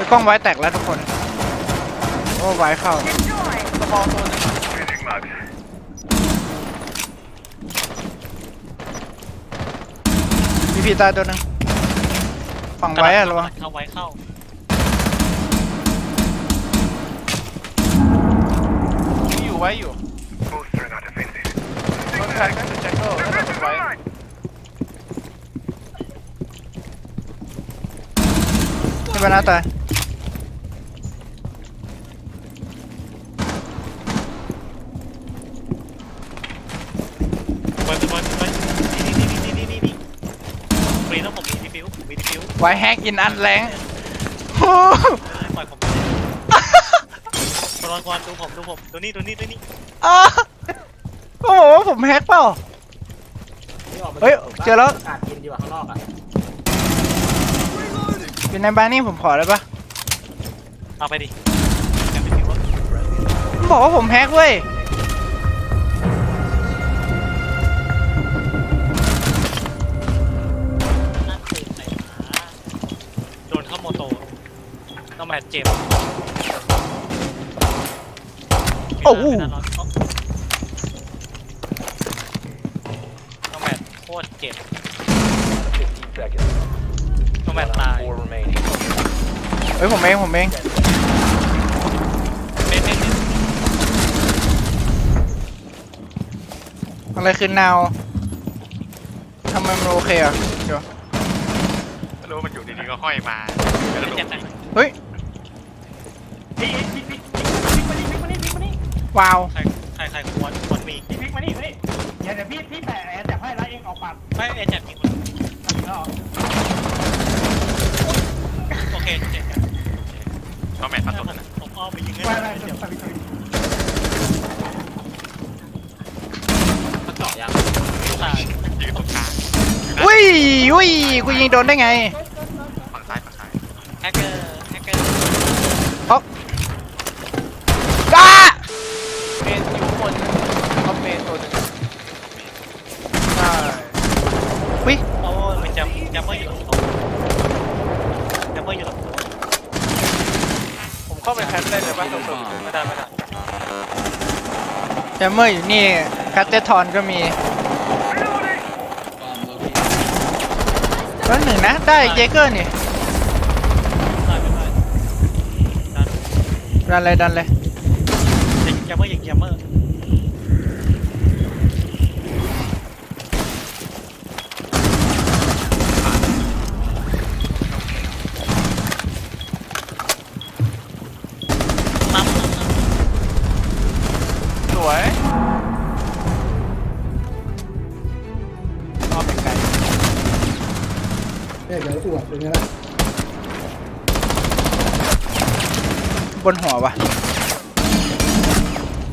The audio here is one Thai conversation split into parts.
ไปกล้องไว้แตกแล้วทุกคนโอ้ไว้เข้าสมองตัวหนึงพีพีตายตัวหนึงฝั่งไว้อะระวังเข้าไว้เข้าที่อยู่ไว้อยู่ต้นแทนก็คือแจ็คเกิลน่าจะเป็นไว้ ไม่เป็นไรตายไว้ไว้ไว้นี่นี่นี่นี่นี่นี่ฟรีต้องผมมีดีฟิวมีดีฟิวไว้แฮกอินอันแรงโอ้ปล่อยผมกรอนกรดูผมดูผมดูนี่ดูนี่ดูนี่อ้าโอ้โหผมแฮกเปล่าเฮ้ยเจอแล้ว อากาศเย็นดีกว่าข้างนอกอะ อยู่ในบ้านนี่ผมขอได้ปะเอาไปดิแกไปฟิวมันบอกว่าผมแฮกเว้ยนั่นคือไหนมาโดนเข้าโมโตต้องแมทเจ็บโอ้โหต้องแม เฮ้ยผมเองผมเองเม็ดเม็ดเม็ดอะไรคือนาวทำไมมันโอเคอะเดี๋ยวไม่รู้ว่ามันอยู่ดีๆก็ห้อยมาเม็ดเจ็บไหนเฮ้ยพี่พี่พี่พี่มานี่พี่มานี่พี่มานี่ว้าวใครใครใครควรควรมีพี่พี่มานี่มานี่เดี๋ยวเดี๋ยวพี่พี่แต่แอร์จับให้แล้วเองออกปากไม่เอเจ็บมีคนแล้วโอเคเจ็บก็ แมทมาสดผมอ้อมไปยิงไม่ไม่เจ็เดี๋ยวบไปไปมันเจาะยังตายยืนตรงกลางอุ้ยอุ้ยกูยิงโดนได้ไงฝั่งซ้ายฝั่งซ้ายแฮกเกอร์แฮกเกอร์ก้าเมนอยู่ข้างบนท็อปเมนตัวหนึงใช่อุ้ยโอ้ยมันจะจะไม่อยู่หรอกจะไม่อยู่หรอก ผม เข้าไปแพทได้เลยป่ะตรงๆไม่ได้ไม่ได้แจมเมอร์อยู่นี่แคตเตทอนก็มีแล้วหนึ่งนะ ได้เจเกอร์นี่ได้ไม่ได้ดันดันเลยดันเลย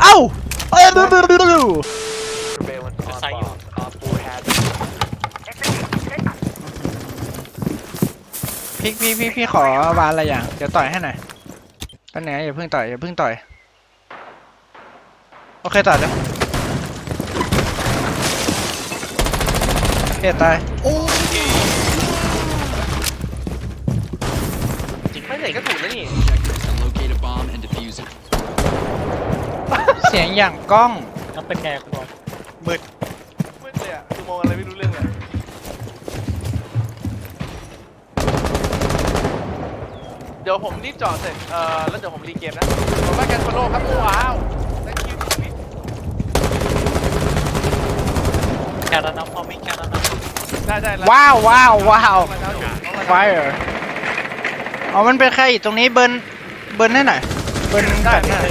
เอ้าเอ้ยดูดูดูดู Surveillance on Sai bomb. Op 4 has พี่พี่พี่พี่ขอวานอะไรอย่างเดี๋ยวต่อยให้หน่อยตอนไหนอย่าเพิ่งต่อยอย่าเพิ่งต่อย โอเคต่อยเลยเฮ้ยตายไม่ไหนก็ถูกแล้วนี่ สียงอย่างกล้องแล้วเป็นไงคุณบอลมืดมืดเลยอะคือมองอะไรไม่รู้เรื่องเลยเดี๋ยวผมรีบจอดเสร็จเอ่อแล้วเดี๋ยวผมรีเกมนะผมว่าแกนฟอลโล่ครับว้าว thank you ชีวิตแคนาดาพอมีแคนาดาได้ได้แล้วว้าวว้าวว้าวมาแล้วอยู่เอามาไฟเอออ๋อมันเป็นใครอีกตรงนี้เบิร์นเบิร์นให้หน่อยเบิร์นได้แบบได้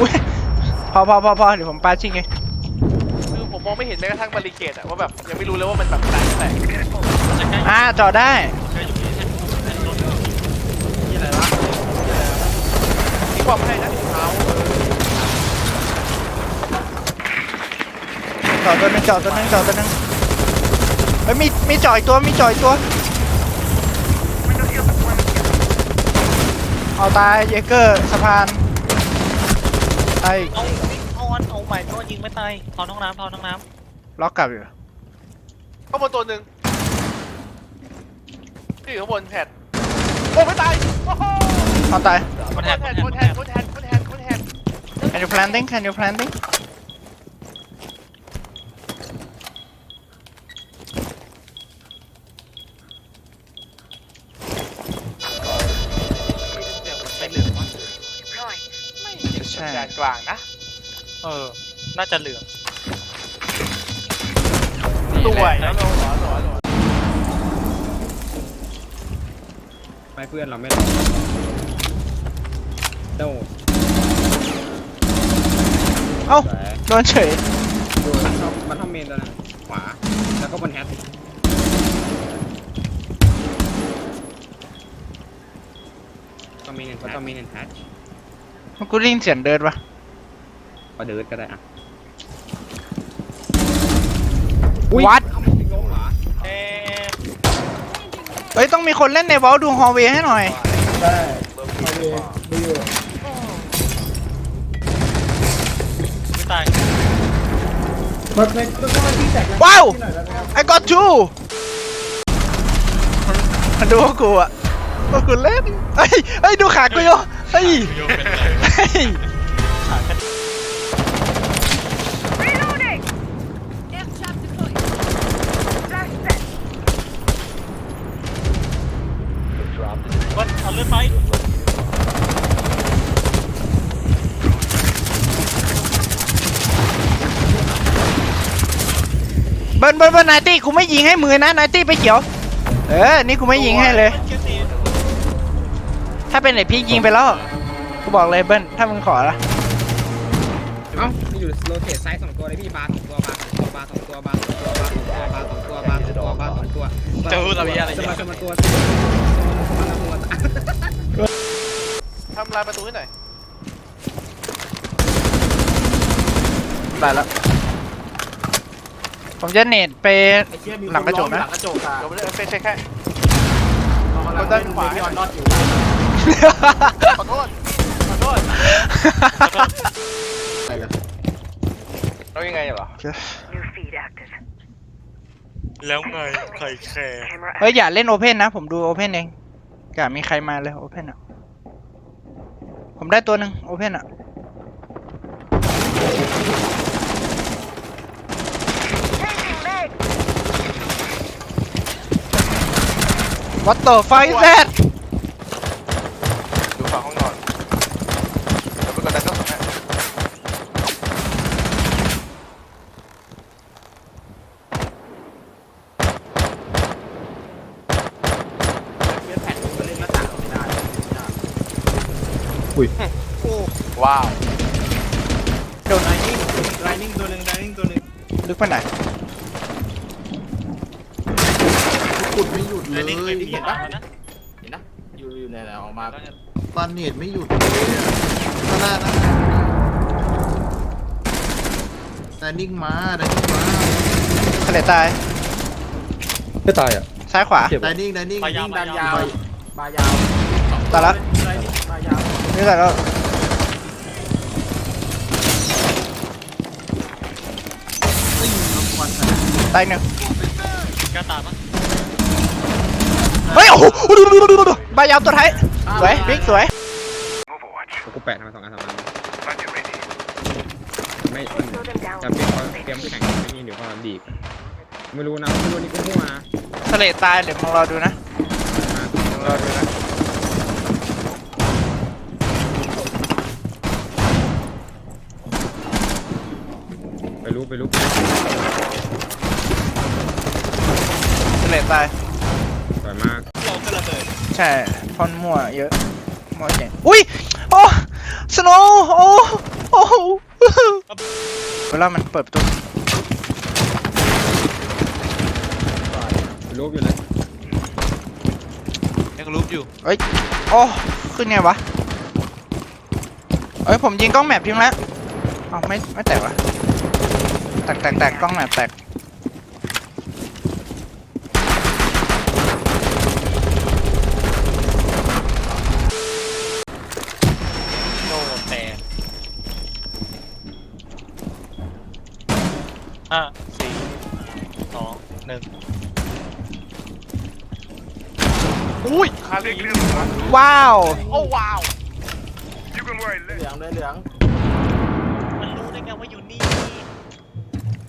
อุ๊ย พอพอพอพอเดี๋ยวผมปาชิงเองคือผมมองไม่เห็นแม้กระทั่งบาริเกตอะว่าแบบยังไม่รู้เลยว่ามันแบบไหนไหนจะใกล้อ่าจอดได้ใกล้อยู่ที่แท่นแท่นรถนี่อะไรวะมีความให้นะเท้าจอดตัวหนึงจอดตัวหนึงจอดตัวหนึงเฮ้ยมีมีจอดอีกตัวมีจอดอีกตัวเอาตายเยเกอร์สะพาน ตายอีกเอาเอาอันเอาใหม่ตัวยิงไม่ตายพอน้องน้ำพอน้องน้ล็อกกลับอยู่ข้างบนตัวหนึ่งที่อยู่ข้างบนแพดโอ้ไม่ตายโอ้โหเอาตายคนแทนแทคนนแทคนนแทนคนแทนคนแทนคนแทน can you planting can you planting กลางนะ เออ น่าจะเหลืองสวยแล้วโลหรอหรอหรอไม่เพื่อนเราไม่รอดโดดเอ้าสวยโดนเฉยดูมันชอบมันทำเมนตัวนั้นขวา แล้วก็บนแฮตต้องมีหนึ่งก็ต้องมีหนึ่งแฮ มันกูได้ยินเสียงเดินปะก็เดินก็ได้อะวัดเฮ้ยต้องมีคนเล่นในวอลดูฮอลเวยให้หน่อย ได้โอเคดูอยไม่ตายมาในต้ว้าวไอ้วนะครั I got you มันดูพวกกูอะพวกกูเล่นเฮ้ยเฮ้ยดูขากูอยู่ เฮ้ยเฮ้ยขากันวัดเอาเลือดไป เบิ้ลเบิ้ลเบิ้ลนายตี้กูไม่ยิงให้มือนะนายตี้ไปเขียว เออ นี่กูไม่ยิงให้เลย เถ้าเป็นไอพี่ยิงไปแล้วกูบอกเลยเบิ้ลถ้ามึงขอละเอ้ามีอยู่โรเทตไซส์สองตัวเลยพี่บาร์สองตัวบาร์สองตัวบาร์สองตัวบาร์สองตัวบาร์สองตัวบาร์สองตัวบาร์สองตัวบาร์สองตัวจะพูดอะไรอะไรสเนี่ยมาสมาตัวสมาตัวทำลายประตูให้หน่อยได้แล้วผมจะเนตไปหลังกระจกนะหลังกระจกค่ะเดี๋ยวไม่ได้เฟซเช็คแค่คนด้านขวาให้หน่อย ขอโทษ ขอโทษแล้วยังไงเหรอแล้วไงใครแคร์เฮ้ยอย่าเล่นโอเพนนะ ผมดูโอเพนเองอย่ามีใครมาเลยโอเพนอะ ผมได้ตัวหนึ่งโอเพนอะ What the fuck is that ดูฝั่งห้องนอนเดี๋ยวไปกดดันเจ้าของให้ ว้าว โดนไลนิ่งตัวหนึ่งไลนิ่งตัวหนึ่งลึกไปไหนขุดไม่หยุดเลยเห็นปะนะเห็นนะอยู่อยู่ในไหนออกมาแล้วเนี่ยปานเนตไม่หยุดเลยอะข้างหน้าหน้าแต่นิ่งมาแต่นิ่งมาทะเลตาย ไม่ตายอะซ้ายขวา แต่นิ่งแต่นิ่งพยายามนิ่งพยายามบายาว ตายแล้ว บายาวนี่ตายแล้วไม่ยิงลงควันขนาดตายหนึ่งกล้าตามปะเฮ้ยโอ้โหดูดูดูดูดูใบยาวตัวท้ายสวยบิ๊กสวยกูแปะทำมาสองอันสองอันไม่มันจำเป็นเขาเตรียมแข่งไม่นี่เดี๋ยวเขาดีกไม่รู้นะไม่รู้นี่ก็มั่วนะทะเลตายเดี๋ยวมึงรอดูนะมึงรอดูนะ ไป รู้ไปรู้ทะเลตาย สวยมากเราก็ระเบิดใช่พอนมั่วเยอะมั่วเจ๋งอุ้ยโอ้สโนว์โอ้โอ้โหเวลามันเปิดประตูไปรู้อยู่เลยยังรูปอยู่เอ้ยโอ้ขึ้นไงวะเอ้ยผมยิงกล้องแมปทิ้งแล้วอ้าวไม่ไม่แตกวะ แตกแตกแตกกล้องแมปแตกโน่แต่ห้าสี่สองหนึ่งอุ้ยใครอาลีว้าว โอ้ว้าวเหลืองเลยเหลือง มันรู้ได้ไงว่าอยู่นี่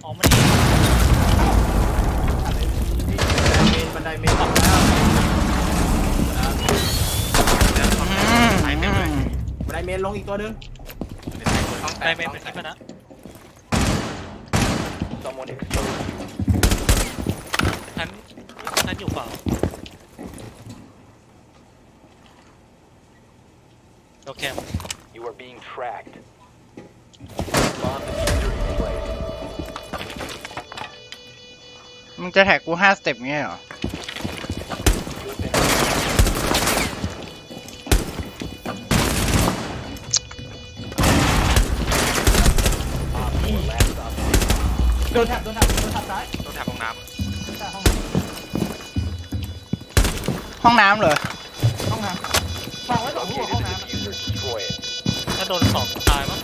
อ๋อมันเมนบันไดเมนออกแล้วอืมบันไดเมนลงอีกตัวหนึงได้เมนเป็นที่พนะ Someone exposed. ฉันฉันอยู่เปล่าโอเค You are being tracked. Bomb diffuser มึงจะแท็กกูห้าสเต็ปเงี้ยเหรอ You have been Op four, last stop. โดนแท็บโดนแท็บโดนแท็บซ้ายต้องแถบห้องน้แต่ห้องห้องน้ำเหรอห้องน้ำฟังไว้สองหัว Located ห้อง the น้ diffuser. Destroy it. ถ้าโดนสองตายมั้ง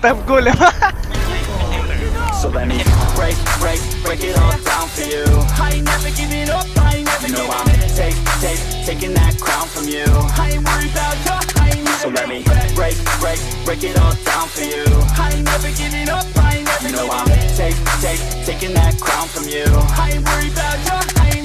เต็มกูเลยวะ So let me break, break, break it all down for you. I ain't never giving up, I ain't never you know I'm take, take, taking that crown from you. I ain't worried about you, I ain't So let me break, break, break it all down for you. I ain't never giving up, I ain't never you know I'm take, take, taking that crown from you. I ain't worried about you, I ain't